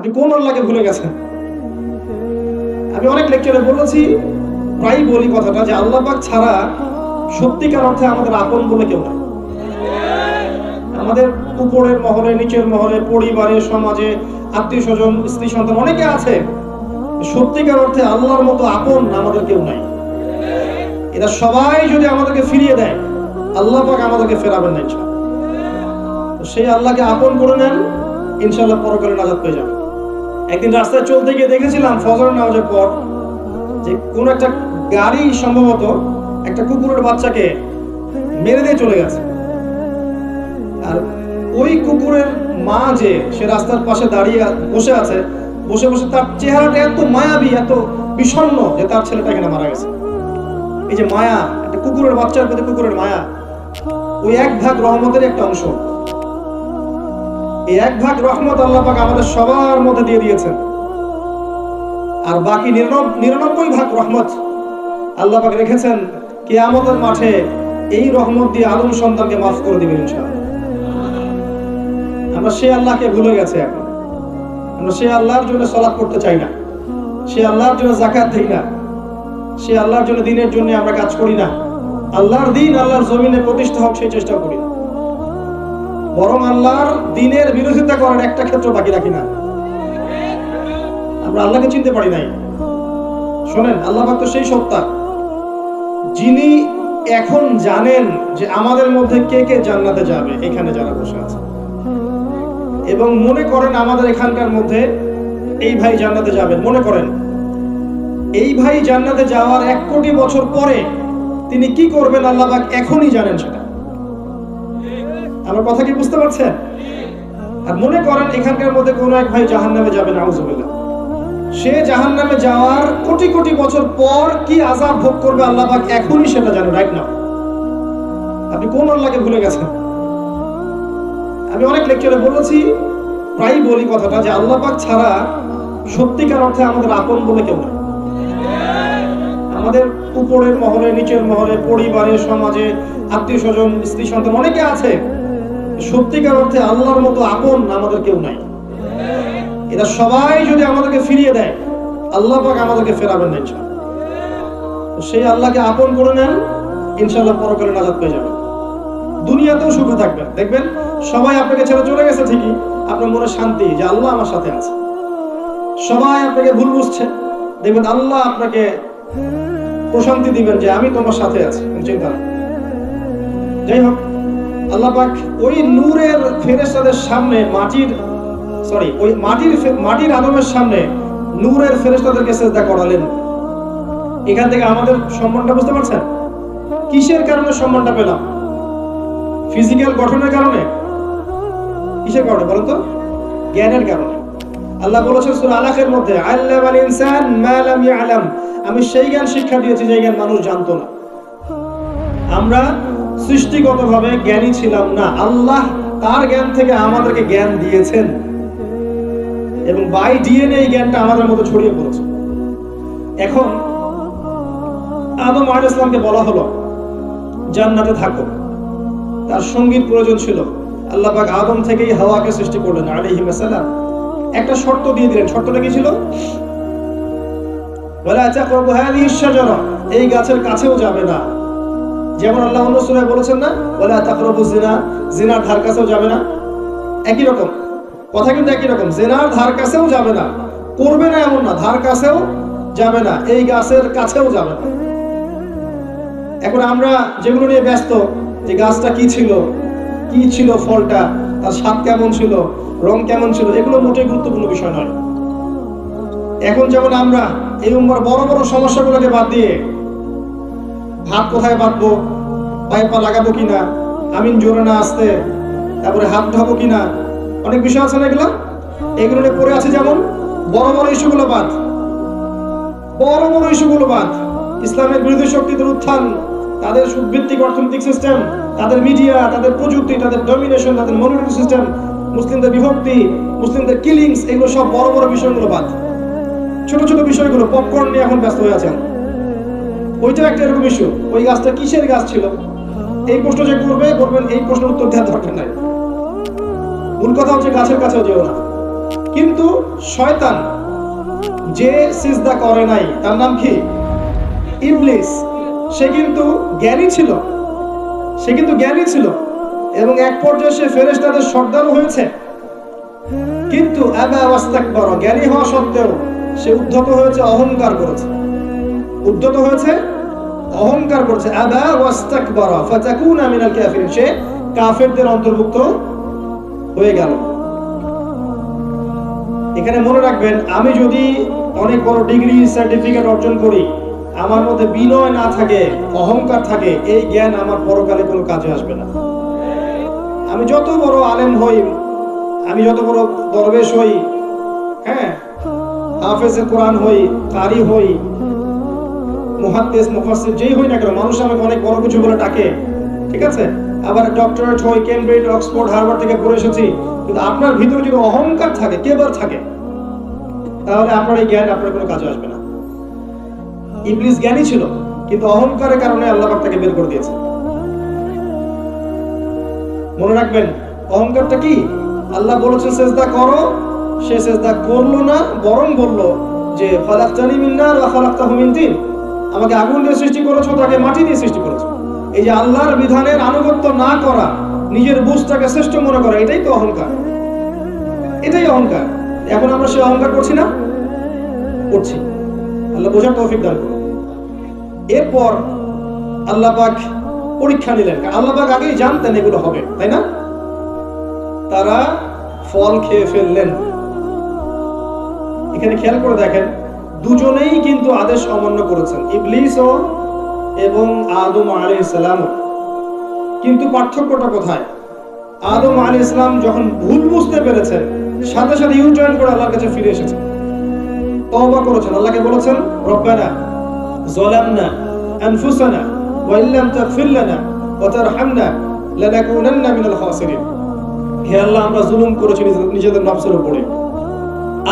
আপনি কোন আল্লাহকে ভুলে গেছেন? আমি অনেক লেকচারে বলেছি প্রায় বলি কথাটা যে আল্লাহ পাক ছাড়া সত্যিকার অর্থে আমাদের আপন বলে কেউ নাই। আমাদের উপরের মহলে, নিচের মহলে, পরিবারে, সমাজে, আত্মীয় স্বজন, স্ত্রী সন্তান অনেকে আছে সত্যিকার অর্থে আল্লাহর মতো আপন আমাদের কেউ নাই। এরা সবাই যদি আমাদেরকে ফিরিয়ে দেয়, আল্লাহ পাক আমাদেরকে ফেরাবেন না ইনশাআল্লাহ। তো সেই আল্লাহকে আপন করে নেন, ইনশাআল্লাহ পরকালে নাজাত পেয়ে যাবেন। একদিন রাস্তায় চলতে গিয়ে দেখেছিলাম ফজর নামাজের পর যে কোন একটা গাড়ি সম্ভবত একটা কুকুরের বাচ্চাকে মেরে দিয়ে চলে গেছে। আর ওই কুকুরের মা যে সে রাস্তার পাশে দাঁড়িয়ে বসে আছে, বসে বসে তার চেহারাটা এত মায়াবী, এত বিষণ্ণ যে তার ছেলেটা এখানে মারা গেছে। এই যে মায়া, একটা কুকুরের বাচ্চার প্রতি কুকুরের মায়া, ওই এক ভাগ রহমতের একটা অংশ। এই এক ভাগ রহমত আল্লাহ আমাদের সবার মধ্যে দিয়ে দিয়েছেন। আর বাকি নিরানব্বই ভাগ রহমত আল্লাহ পাক রেখেছেন কিয়ামতের মাঠে এই রহমত দিয়ে আদম সন্তানকে মাফ করে দিবেন আমরা সেই আল্লাহকে ভুলে গেছে এখন। আমরা সেই আল্লাহর জন্য সলাপ করতে চাই না। সে আল্লাহর জন্য জাকাত দিই না। সে আল্লাহর জন্য দিনের জন্য আমরা কাজ করি না। আল্লাহর দিন আল্লাহর জমিনে প্রতিষ্ঠা হোক সেই চেষ্টা করি না। বরং আল্লাহর দিনের বিরোধিতা করার একটা ক্ষেত্র বাকি রাখি না। আমরা আল্লাহকে চিনতে পারি নাই। শোনেন, আল্লাহ তো সেই সত্তা। যিনি এখন জানেন যে আমাদের মধ্যে কে কে জান্নাতে যাবে, এখানে যারা বসে আছে। এবং মনে করেন আমাদের এখানকার মধ্যে এই ভাই জান্নাতে যাবেন মনে করেন। এই ভাই জান্নাতে যাওয়ার এক কোটি বছর পরে তিনি কি করবেন, আল্লাহ এখনই জানেন সেটা। আমার কথা কি বুঝতে পারছেন? আর মনে করেন এখানকার মধ্যে কোনো এক ভাই জাহান নামে যাবেন আউজুবিল্লাহ সে জাহান নামে যাওয়ার কোটি কোটি বছর পর কি আজাব ভোগ করবে আল্লাহ পাক? এখনই সেটা জানেন রাইট না আপনি কোন আল্লাহকে ভুলে গেছেন? আমি অনেক লেকচারে বলেছি প্রায় বলি কথাটা যে আল্লাহ পাক ছাড়া সত্যিকার অর্থে আমাদের আপন বলে কেউ নাই। আমাদের উপরের মহলে, নিচের মহলে পরিবারে সমাজে, আত্মীয় স্বজন, স্ত্রী সন্তান অনেকে আছে সত্যিকার অর্থে আল্লাহর মতো আপন আমাদের কেউ নাই। এরা সবাই যদি আমাদেরকে ফিরিয়ে দেয়, আল্লাহ পাক আমাদেরকে ফেরাবেন না সেই আল্লাহকে আপন করে নেন, ইনশাআল্লাহ পরকালে নাজাত পেয়ে যাবেন। দুনিয়াতেও সুখে থাকবেন। দেখবেন, সবাই আপনাকে ছেড়ে চলে গেছে ঠিকই, আপনার মনে শান্তি যে আল্লাহ আমার সাথে আছে। সবাই আপনাকে ভুল বুঝছে। দেখবেন, আল্লাহ আপনাকে প্রশান্তি দিবেন যে আমি তোমার সাথে আছি। চিন্তা যাই হোক আল্লাহ পাক ওই নূরের ফেরেশতাদের সামনে মাটির সরি ওই মাটির মাটির আদমের সামনে নূরের ফেরেশতাদেরকে সেজদা করালেন। এখান থেকে আমাদের সম্মানটা বুঝতে পারছেন? কিসের কারণে সম্মানটা পেলাম? ফিজিক্যাল গঠনের কারণে? কিসের কারণে বলেন তো? জ্ঞানের কারণে। আল্লাহ বলেছেন সূরা আলাকের মধ্যে, আল্লামাল ইনসান মা লাম ইয়ালাম। আমি সেই জ্ঞান শিক্ষা দিয়েছি যে জ্ঞান মানুষ জানতো না। আমরা সৃষ্টিগতভাবে জ্ঞানী ছিলাম না। আল্লাহ তার জ্ঞান থেকে আমাদেরকে জ্ঞান দিয়েছেন। এবং বাই ডিএনএ এই জ্ঞানটা আমাদের মধ্যে ছড়িয়ে পড়েছে। এখন আদম আলাইহিস ইসলামকে বলা হলো, জান্নাতে থাকো। তার সঙ্গীর প্রয়োজন ছিল। আল্লাহ পাক আদম থেকেই হাওয়াকে সৃষ্টি করলেন, আলাইহিস সালাম। একটা শর্ত দিয়ে দিলেন। শর্তটা কি ছিল? ওয়ালা তাকরাবু হাদিহি শাজারা। এই গাছের কাছেও যাবে না। যেমন আল্লাহ অন্য সূরায় বলেছেন না, ওয়ালা তাকরাবু জিনা জিনার ধার কাছেও যাবে না। একই রকম। কথা কিন্তু একই রকম। জেনার ধার কাছেও যাবে না, করবে না এমন না। ধার কাছেও যাবে না, এই গাছের কাছেও যাবে না। এখন আমরা যেগুলো নিয়ে ব্যস্ত, যে গাছটা কি ছিল কি ছিল ফলটা, তার স্বাদ কেমন ছিল, রং কেমন ছিল, এগুলো মোটেই গুরুত্বপূর্ণ বিষয় নয়। এখন যেমন আমরা এই উম্মার বড় বড় সমস্যাগুলোকে বাদ দিয়ে ভাত কোথায় বাঁধবো পায়ে পা লাগাবো কিনা? আমিন জোরে না আসতে। তারপরে হাত ঢাবো কিনা? অনেক বিষয় আছে না এগুলো? এগুলো পড়ে আছে যেমন বড় বড় ইস্যুগুলো বাদ। বড় বড় ইস্যুগুলো বাদ। ইসলামের বিরোধী শক্তিদের উত্থান, তাদের সুদভিত্তিক অর্থনৈতিক সিস্টেম তাদের মিডিয়া তাদের প্রযুক্তি, তাদের ডমিনেশন তাদের মনিটরিং সিস্টেম মুসলিমদের বিভক্তি, মুসলিমদের কিলিংস এগুলো সব বড় বড় বিষয়গুলো বাদ। ছোট ছোট বিষয়গুলো পপকর্ন নিয়ে এখন ব্যস্ত হয়ে আছেন। ওইটাও একটা এরকম ইস্যু ওই গাছটা কিসের গাছ ছিল? এই প্রশ্ন যে করবে বলবেন এই প্রশ্নের উত্তর দেওয়ার দরকার নাই। মূল কথা হচ্ছে গাছের কাছেও যেও না। কিন্তু শয়তান যে সিজদা করে নাই, তার নাম কি? ইবলিস। সে কিন্তু জ্ঞানী ছিল। সে কিন্তু জ্ঞানী ছিল। এবং এক পর্যায়ে সে ফেরেশতাদের সর্দারও হয়েছে। কিন্তু জ্ঞানী হওয়া সত্ত্বেও সে উদ্ধত হয়েছে, অহংকার করেছে। উদ্ধত হয়েছে অহংকার করেছে। আবা ওয়াস্তাকবার, ফাতাকুনা মিনাল কাফিরিন। সে কাফেরদের অন্তর্ভুক্ত হয়ে গেল। এখানে মনে রাখবেন, আমি যদি অনেক বড় ডিগ্রি, সার্টিফিকেট অর্জন করি, আমার মধ্যে বিনয় না থাকে, অহংকার থাকে, এই জ্ঞান আমার পরকালে কোনো কাজে আসবে না। আমি যত বড় আলেম হই, আমি যত বড় দরবেশ হই হ্যাঁ হাফেজে কোরআন হই কারি হই মুহাদ্দিস মুফাসসির, যেই হই না কেন, মানুষ আমাকে অনেক বড় কিছু বলে ডাকে, ঠিক আছে? আবার ডক্টরেট হই, কেমব্রিজ, অক্সফোর্ড, হার্ভার্ড থেকে পড়ে এসেছি, কিন্তু আপনার ভিতরে যদি অহংকার থাকে কেবার থাকে? তাহলে আপনার এই জ্ঞান আপনার কোনো কাজে আসবে না। ইবলিস জ্ঞানী ছিল, কিন্তু অহংকারের কারণে আল্লাহ পাক তাকে বের করে দিয়েছে মনে রাখবেন, অহংকারটা কি? আল্লাহ বলেছে সেজদা করো, সে সেজদা করল না, বরং বলল যে, ফালাকতানি মিন্নার ওয়া ফালাকতাহু মিন তিন আমাকে আগুন দিয়ে সৃষ্টি করেছ, তাকে মাটি দিয়ে সৃষ্টি করেছ। এই যে আল্লাহর বিধানের আনুগত্য না করা, নিজের বুঝটাকে শ্রেষ্ঠ মনে করা, এটাই তো অহংকার। এটাই অহংকার। এখন আমরা সে অহংকার করছি না? করছি। আল্লাহ বোঝার তৌফিক দান করুন। এরপর আল্লাহ পাক পরীক্ষা নিলেন। আল্লাহ পাক আগেই জানতেন এগুলো হবে, তাই না? তারা ফল খেয়ে ফেললেন। এখানে খেয়াল করে দেখেন দুজনেই কিন্তু আদেশ অমান্য করেছেন ইবলিস এবং আদম আলাইহিস সালাম কিন্তু পার্থক্যটা কোথায়? আদম আলাইহিস সালাম যখন ভুল বুঝতে পেরেছেন, সাথে সাথে ইউ জয়েন করে আল্লাহর কাছে ফিরে তওবা করেছেন। আল্লাহকে বলেছেন, রব্বানা আনফুসানা ওয়া ইল্লাম ওয়া তারহামনা লানাকুনান্না মিনাল খাসিরিন। হে আল্লাহ, আমরা জুলুম করেছি নিজেদের নফসের উপরে।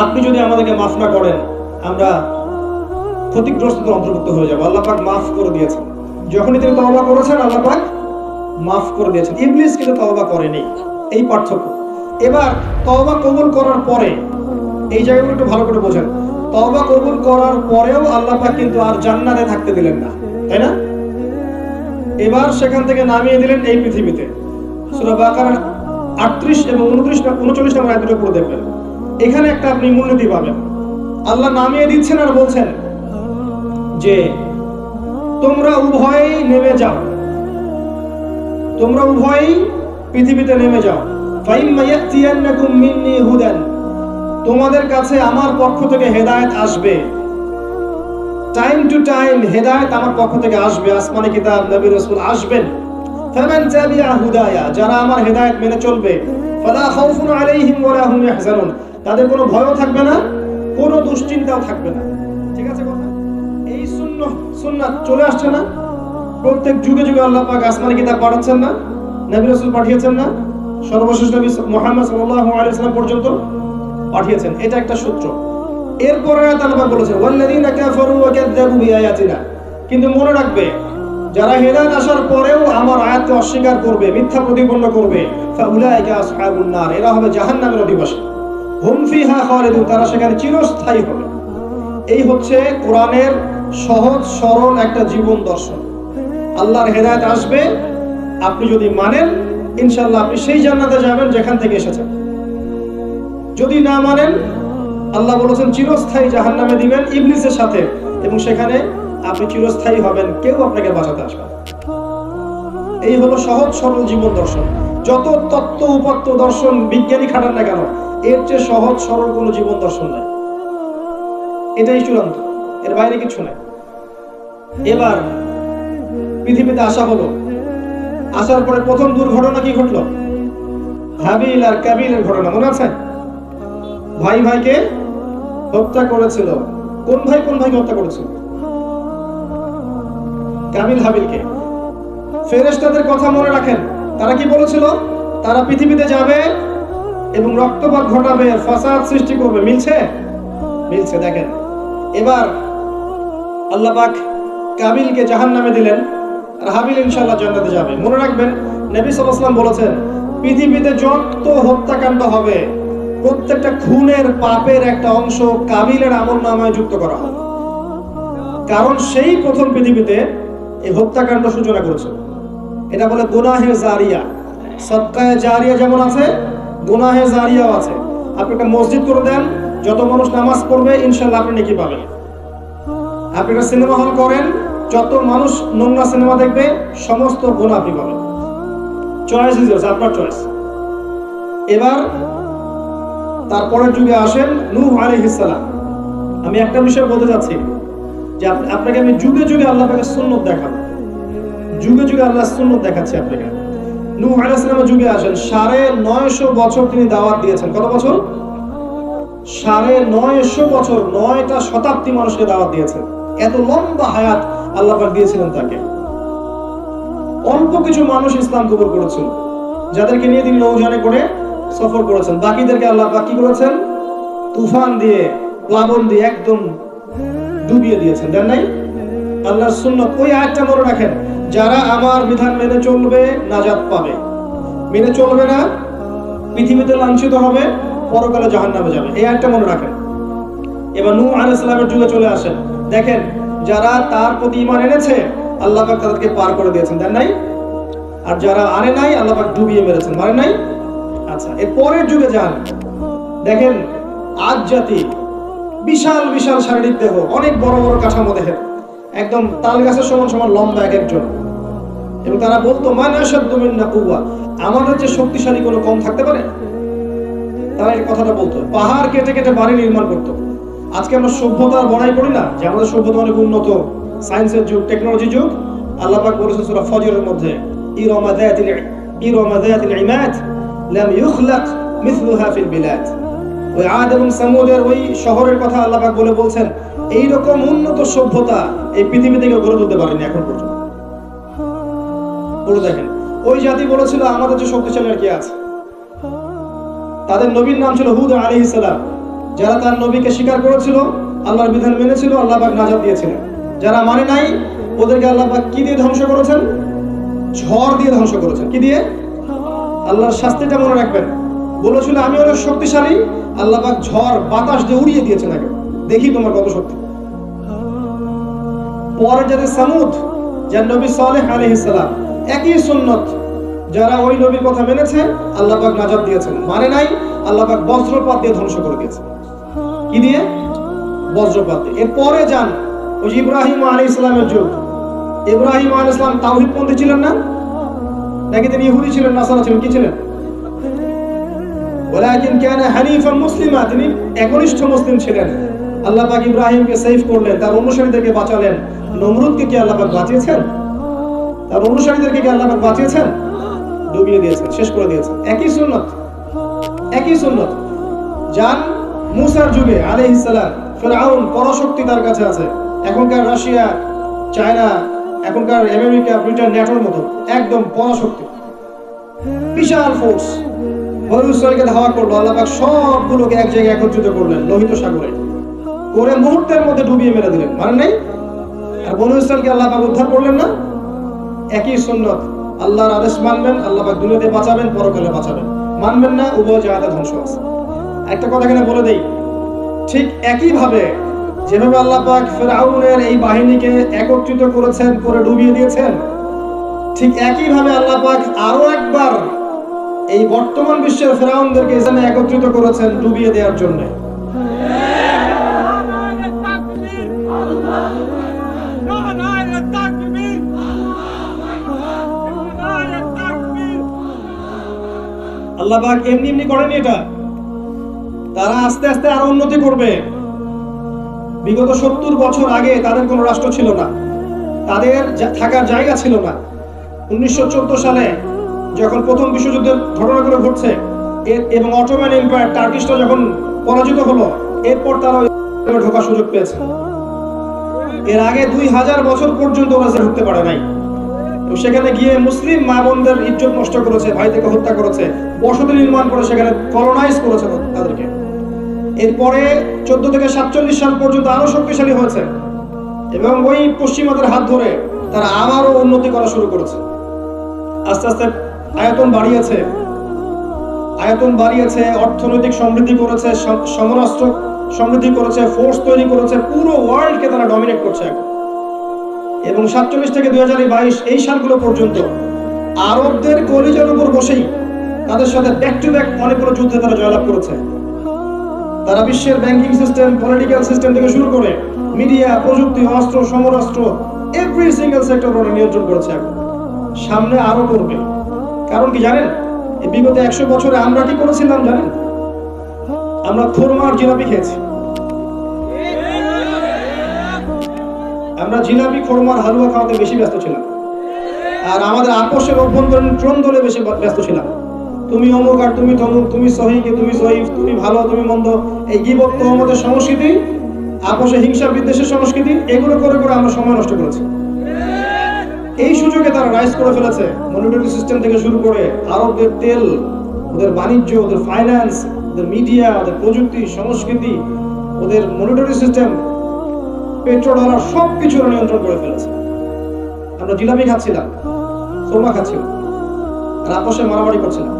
আপনি যদি আমাদেরকে মাফ না করেন আমরা ক্ষতিগ্রস্তদের অন্তর্ভুক্ত হয়ে যাব। আল্লাহ পাক মাফ করে দিয়েছেন। যখনই তিনি তওবা করেছেন, আল্লাহ পাক মাফ করে দিয়েছেন। ইবলিস কিন্তু তওবা করেনি। এই পার্থক্য। এবার তওবা কবুল করার পরে, এই জায়গাগুলো একটু ভালো করে বোঝেন। তওবা কবুল করার পরেও আল্লাহ পাক কিন্তু আর জান্নাতে থাকতে দিলেন না। তাই না? এবার সেখান থেকে নামিয়ে দিলেন এই পৃথিবীতে। 38 এবং 29 39 নম্বর আয়াত দুটো পড়ে দেখবেন। এখানে একটা আপনি মূলনীতি পাবেন। আল্লাহ নামিয়ে দিচ্ছেন আর বলছেন যে, তোমরা উভয়েই নেমে যাও। তোমরা উভয়েই পৃথিবীতে নেমে যাও। হুদান। তোমাদের কাছে আমার পক্ষ থেকে হেদায়েত আসবে। টাইম টু টাইম হেদায়েত আমার পক্ষ থেকে আসবে। আসমানি কিতাব, নবী রাসূল আসবেন। যারা আমার হেদায়েত মেনে চলবে তাদের কোনো ভয়ও থাকবে না। কোনো দুশ্চিন্তাও থাকবে না। ঠিক আছে কথা? এই সুন্নাহ সুন্নাত চলে আসছে না? প্রত্যেক যুগে যুগে আল্লাহ পাক আসমানি কিতাব পাঠাচ্ছেন না, নবী রাসূল পাঠিয়েছেন না, সর্বশেষ নবী মুহাম্মদ সাল্লাল্লাহু আলাইহি ওয়াসাল্লাম পর্যন্ত পাঠিয়েছেন। এটা একটা সূত্র। এরপরে আল্লাহ পাক বলেছেন, ওয়াল্লাযীনা কাফারু ওয়া কাযযাবু বিআয়াতিনা। কিন্তু মনে রাখবে, যারা হেদায়েত আসার পরেও আমার আয়াতকে অস্বীকার করবে, মিথ্যা প্রতিপন্ন করবে, ফাউলাইকা আসহাবুন নার। এরা হবে জাহান্নামের অধিবাসী। তারা সেখানে চিরস্থায়ী হবে। এই হচ্ছে কোরআনের সহজ, সরল একটা জীবন দর্শন। আল্লাহর হেদায়েত আসবে, আপনি যদি মানেন, ইনশাআল্লাহ আপনি সেই জান্নাতে যাবেন যেখান থেকে এসেছেন। যদি না মানেন, আল্লাহ বলেছেন চিরস্থায়ী জাহান্নামে দিবেন ইবলিসের সাথে, এবং সেখানে আপনি চিরস্থায়ী হবেন, কেউ আপনাকে বাঁচাতে আসবে এই হলো সহজ, সরল জীবন দর্শন। যত তত্ত্ব উপাত্ত দর্শন বিজ্ঞানী খাটান না কেন এর চেয়ে সহজ, সরল কোনো জীবন দর্শন নাই। এটাই চূড়ান্ত। এর বাইরে কিছু নাই। এবার পৃথিবীতে আসা হলো। আসার পরে প্রথম দুর্ঘটনা কি ঘটলো? হাবিল আর কাবিলের ঘটনা, মনে আছে? ভাই ভাইকে হত্যা করেছিল। কোন ভাই, কোন ভাইকে হত্যা করেছিল? কাবিল হাবিলকে। ফেরেশতাদের কথা মনে রাখেন। তারা কি বলেছিল? তারা পৃথিবীতে যাবে এবং রক্তপাত ঘটাবে, ফাসাদ সৃষ্টি করবে। মিলছে? মিলছে, দেখেন। এবার আল্লাহ পাক কাবিলকে জাহান্নামে দিলেন আর হাবিল ইনশাআল্লাহ জান্নাতে যাবে। মনে রাখবেন, নবী আলাইহি বলেছেন, পৃথিবীতে যত হত্যাকাণ্ড হবে, প্রত্যেকটা খুনের পাপের একটা অংশ কাবিলের আমল নামায় যুক্ত করা হবে। কারণ সেই প্রথম পৃথিবীতে এই হত্যাকাণ্ড সূচনা করেছে। এটা বলে গুনাহে জারিয়া। সৎকায় জারিয়া যেমন আছে গুনাহে জারিয়াও আছে। আপনি একটা মসজিদ করে দেন, যত মানুষ নামাজ পড়বে ইনশাল্লাহ আপনি নাকি পাবেন। আপনি একটা সিনেমা হল করেন, যত মানুষ নোংরা সিনেমা দেখবে, সমস্ত গুণ আপনি পাবেন। চয়েস ইজ আপনার চয়েস এবার, তারপরের যুগে আসেন নূহ আলাইহিস সালাম। আমি একটা বিষয় বলতে চাচ্ছি, যে আপনাকে আমি যুগে যুগে আল্লাহ সুন্নত দেখাবো। যুগে যুগে আল্লাহ সুন্নত দেখাচ্ছি আপনাকে। নূহ আলাইহিস সালামের যুগে আসেন। সাড়ে নয়শো বছর তিনি দাওয়াত দিয়েছেন। কত বছর? সাড়ে নয়শো বছর শতাব্দী মানুষকে দাওয়াত দিয়েছেন। এত লম্বা আল্লাহ পাক দিয়েছিলেন তাকে। অল্প কিছু মানুষ ইসলাম করেছিল যাদেরকে নিয়ে তিনি নৌজানে করে সফর করেছেন। বাকিদেরকে আল্লাহ পাক কি করেছেন? তুফান দিয়ে, প্লাবন দিয়ে একদম ডুবিয়ে দিয়েছেন। দেন নাই? আল্লাহর সুন্নত ওই আয়াতটা মনে রাখেন যারা আমার বিধান মেনে চলবে, নাজাত পাবে। মেনে চলবে না, পৃথিবীতে লাঞ্ছিত হবে, পরকালে জাহান্নামে যাবে। এই একটা মনে রাখেন। এবার নূহ আলাইহিস ইসলামের যুগে চলে আসেন। দেখেন, যারা তার প্রতি ইমান এনেছে, আল্লাহ পাক তাদেরকে পার করে দিয়েছেন। দেন নাই? আর যারা আনে নাই, আল্লাহ পাক ডুবিয়ে মেরেছেন। মারে নাই? আচ্ছা এর পরের যুগে যান। দেখেন, আজ জাতি বিশাল বিশাল শারীরিক দেহ, অনেক বড় বড় কাঠামো দেহের। একদম তাল গাছের সমান সমান লম্বা এক একজন এবং তারা বলতো মান আসাদ্দু মিন্না কুওয়া, আমাদের যে শক্তিশালী কোনো কম থাকতে পারে? তারা এই কথাটা বলতো। পাহাড় কেটে কেটে বাড়ি নির্মাণ করতো। আজকে আমরা সভ্যতার বড়াই করি না, যে আমাদের সভ্যতা অনেক উন্নত। সায়েন্সের যুগ, টেকনোলজি যুগ। আল্লাহ পাক বলেছেন সূরা ফজরের মধ্যে, ইরামা যাতিল ইরামা যাতিল ইমাদ লাম ইখলাক মিথলুহা ফিল বিলাদ। ওই আদ এবং সামুদের ওই শহরের কথা আল্লাহ বলে বলছেন এই রকম উন্নত সভ্যতা এই পৃথিবী থেকে গড়ে তুলতে পারেনি এখন পর্যন্ত। বলে দেখেন, ওই জাতি বলেছিল, আমাদের যে শক্তিশালী আর কি আছে? তাদের নবীর নাম ছিল হুদ আলী ইসলাম যারা তার নবীকে স্বীকার করেছিল, আল্লাহর বিধান মেনেছিল, আল্লাহ নাজাত দিয়েছিলেন। যারা মানে নাই, ওদেরকে আল্লাহ কি দিয়ে ধ্বংস করেছেন? ঝড় দিয়ে ধ্বংস করেছেন। কি দিয়ে? আল্লাহর শাস্তিটা মনে রাখবেন। বলেছিল, আমি অনেক শক্তিশালী। আল্লাপাক ঝড়, বাতাস দিয়ে উড়িয়ে দিয়েছেন আগে। দেখি তোমার কত শক্তি। পরে যাদের সামুদ, যার নবী সালেহ আলাইহিস সালাম, একই সুন্নত, যারা ওই নবীর কথা মেনেছে আল্লাহ পাক নাজাত দিয়েছেন। মানে নাই আল্লাহ পাক বজ্রপাত দিয়ে ধ্বংস করে দিয়েছেন। কি দিয়ে? বজ্রপাত দিয়ে। এরপরে যান ওই ইব্রাহিম আলী ইসলামের যুগ। ইব্রাহিম আলী ইসলাম তাওহিদ পন্থী ছিলেন না? নাকি তিনি ইহুদি ছিলেন, নাসারা ছিলেন? কি ছিলেন? ওয়ালাকিন কানা হানিফান মুসলিমা, তিনি একনিষ্ঠ মুসলিম ছিলেন। আল্লাহ পাক ইব্রাহিমকে সেভ করলেন, তার অনুসারীদেরকে বাঁচালেন। নমরুদকে কি আল্লাহ পাক বাঁচিয়েছেন? তার অনুসারীদেরকে কি আল্লাহ পাক বাঁচিয়েছেন? ডুবিয়ে দিয়েছেন, শেষ করে দিয়েছেন। একই সুন্নত একই সুন্নত। যান মুসার যুগে, আলাইহিস সালাম ফেরাউন পরাশক্তি তার কাছে আছে। এখনকার রাশিয়া, চায়না, এখনকার আমেরিকা, ব্রিটেন ন্যাটোর মতো, একদম পরাশক্তি। বিশাল ফোর্স বনুসরাইলকে ধাওয়া করল, আল্লাহ পাক সবগুলোকে এক জায়গায় একত্রিত করলেন লোহিত সাগরে। করে মুহূর্তের মধ্যে ডুবিয়ে মেরে দিলেন। মানে নাই? আর বনু আল্লাহ উদ্ধার করলেন না? একই আল্লাহর আদেশ মানবেন দুনিয়াতে বাঁচাবেন, পরকালে বাঁচাবেন। মানবেন না, উভয় ধ্বংস আছে। একটা কথা এখানে বলে দেই। ঠিক একই ভাবে যেভাবে আল্লাহ পাক ফেরাউনের এই বাহিনীকে একত্রিত করেছেন, করে ডুবিয়ে দিয়েছেন, ঠিক একই ভাবে আল্লাহ পাক আরও একবার এই বর্তমান বিশ্বের ফেরাউনদেরকে এখানে একত্রিত করেছেন ডুবিয়ে দেওয়ার জন্য। আল্লাহ পাক এমনি এমনি করেনি এটা। তারা আস্তে আস্তে আরও উন্নতি করবে। বিগত সত্তর বছর আগে তাদের কোনো রাষ্ট্র ছিল না। তাদের থাকার জায়গা ছিল না। উনিশশো চোদ্দ সালে যখন প্রথম বিশ্বযুদ্ধের ঘটনাগুলো ঘটছে এবং অটোম্যান এম্পায়ার টার্কিশটা যখন পরাজিত হলো, এরপর তারা ঢোকার সুযোগ পেয়েছে। এর আগে দুই হাজার বছর পর্যন্ত ওরা যে ঢুকতে পারে নাই। তো সেখানে গিয়ে মুসলিম মা বোনদের ইজ্জত নষ্ট করেছে, ভাই থেকে হত্যা করেছে, বসতি নির্মাণ করে সেখানে কলোনাইজ করেছে তাদেরকে। এরপরে চোদ্দ থেকে সাতচল্লিশ সাল পর্যন্ত আরও শক্তিশালী হয়েছে এবং ওই পশ্চিমাদের হাত ধরে তারা আবারও উন্নতি করা শুরু করেছে। আস্তে আস্তে আয়তন বাড়িয়েছে। আয়তন বাড়িয়েছে, অর্থনৈতিক সমৃদ্ধি করেছে, সম- সমরাষ্ট্র সমৃদ্ধি করেছে ফোর্স তৈরি করেছে, পুরো ওয়ার্ল্ডকে তারা ডমিনেট করছে এখন। এবং সাতচল্লিশ থেকে দুই হাজার বাইশ এই সালগুলো পর্যন্ত আরবদের কলিজের উপর বসেই তাদের সাথে ব্যাক টু ব্যাক অনেকগুলো যুদ্ধে তারা জয়লাভ করেছে। তারা বিশ্বের ব্যাংকিং সিস্টেম পলিটিক্যাল সিস্টেম থেকে শুরু করে মিডিয়া প্রযুক্তি, অস্ত্র সমরাস্ত্র এভরি সিঙ্গেল সেক্টর নিয়ন্ত্রণ করেছে সামনে আরও করবে। কারণ কি জানেন? বিগত একশো বছরে আমরা কি করেছিলাম জানেন? আমরা খোরমার জিলাপি খেয়েছি। আমরা জিলাপি, খোরমার, হালুয়া খাওয়াতে বেশি ব্যস্ত ছিলাম। আর আমাদের আপোষের অভ্যন্তরীণ ট্রন দলে বেশি ব্যস্ত ছিলাম। তুমি অমুক আর তুমি তমুক, তুমি সহিকে, তুমি সহিফ তুমি ভালো, তুমি মন্দ, এই গিবত, তহমতের সংস্কৃতি, আপোষে হিংসা, বিদ্বেষের সংস্কৃতি, এগুলো করে করে আমরা সময় নষ্ট করেছি। এই সুযোগে তারা রাইজ করে ফেলেছে। মনিটরি সিস্টেম থেকে শুরু করে আরবদের তেল, ওদের বাণিজ্য, ওদের ফাইন্যান্স ওদের মিডিয়া ওদের প্রযুক্তি, সংস্কৃতি, ওদের মনিটরি সিস্টেম পেট্রো ডলার সব কিছু নিয়ন্ত্রণ করে ফেলেছে। আমরা জিলাপি খাচ্ছিলাম সোমা খাচ্ছিলাম আপোষে মারামারি করছিলাম।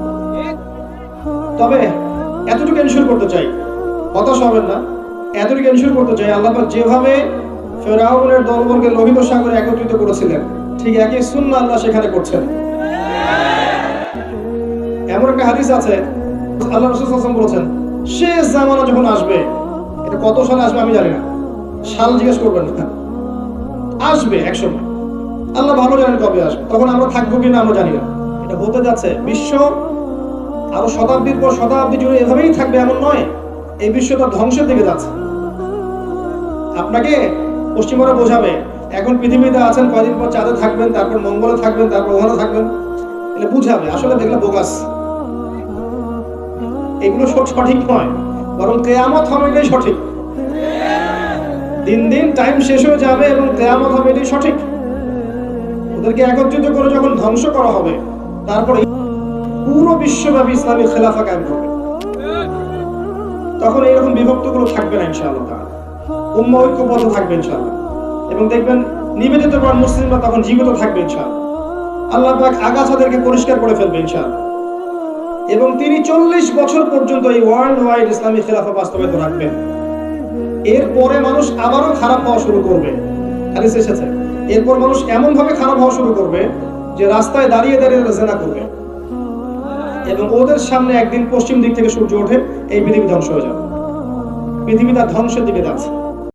তবে এতটুকু এনশিওর করতে চাই, হতাশ হবেন না। এতটুকু এনশিওর করতে চাই, আল্লাহ যেভাবে ফেরাউনের দলবলকে লোহিত সাগরে একত্রিত করেছিলেন ঠিক একই সুন্নাহ আল্লাহ সেখানে করছেন। এমন একটা হাদিস আছে, আল্লাহ রসুল বলেছেন শেষ জামানা যখন আসবে, এটা কত সালে আসবে আমি জানি না। সাল জিজ্ঞেস করবেন না। আসবে একসময় আল্লাহ ভালো জানেন কবে আসবে। তখন আমরা থাকব কিনা আমরা জানি না। এটা হতে যাচ্ছে, বিশ্ব আরও শতাব্দীর পর শতাব্দী জুড়ে এভাবেই থাকবে, এমন নয়। এই বিশ্বটা ধ্বংসের দিকে যাচ্ছে। আপনাকে পশ্চিমারা বোঝাবে এখন পৃথিবীতে আছেন কয়দিন পর চাঁদে থাকবেন, তারপর মঙ্গলে থাকবেন, তারপর ওখানে থাকবেন এটা বুঝাবে, আসলে দেখলে বোগাস। এগুলো সব সঠিক নয়, বরং কেয়ামত হবে এটাই সঠিক। দিন দিন টাইম শেষ হয়ে যাবে এবং কেয়ামত হবে এটাই সঠিক। ওদেরকে একত্রিত করে যখন ধ্বংস করা হবে, তারপরে পুরো বিশ্বব্যাপী ইসলামী খেলাফা কায়েম করবে। তখন এইরকম বিভক্তগুলো থাকবে না, ইনশাআল্লাহ উম্মা ঐক্যবদ্ধ থাকবে, ইনশাআল্লাহ। এবং দেখবেন নিবেদিত প্রাণ মুসলিমরা তখন জীবিত থাকবে, ইনশাআল্লাহ। আল্লাহ পাক আগাছাদেরকে পরিষ্কার করে ফেলবে, ইনশাআল্লাহ। এবং তিনি চল্লিশ বছর পর্যন্ত এই ওয়ার্ল্ড ওয়াইড ইসলামী খেলাফা বাস্তবায়িত রাখবেন। এরপরে মানুষ আবারও খারাপ হওয়া শুরু করবে। হাদিস এসেছে। এরপর মানুষ এমন ভাবে খারাপ হওয়া শুরু করবে যে রাস্তায় দাঁড়িয়ে দাঁড়িয়ে জেনা করবে। এবং ওদের সামনে একদিন পশ্চিম দিক থেকে সূর্য ওঠে, এই পৃথিবী ধ্বংস হয়ে যাবে। পৃথিবী তার ধ্বংসের দিকে যাচ্ছে।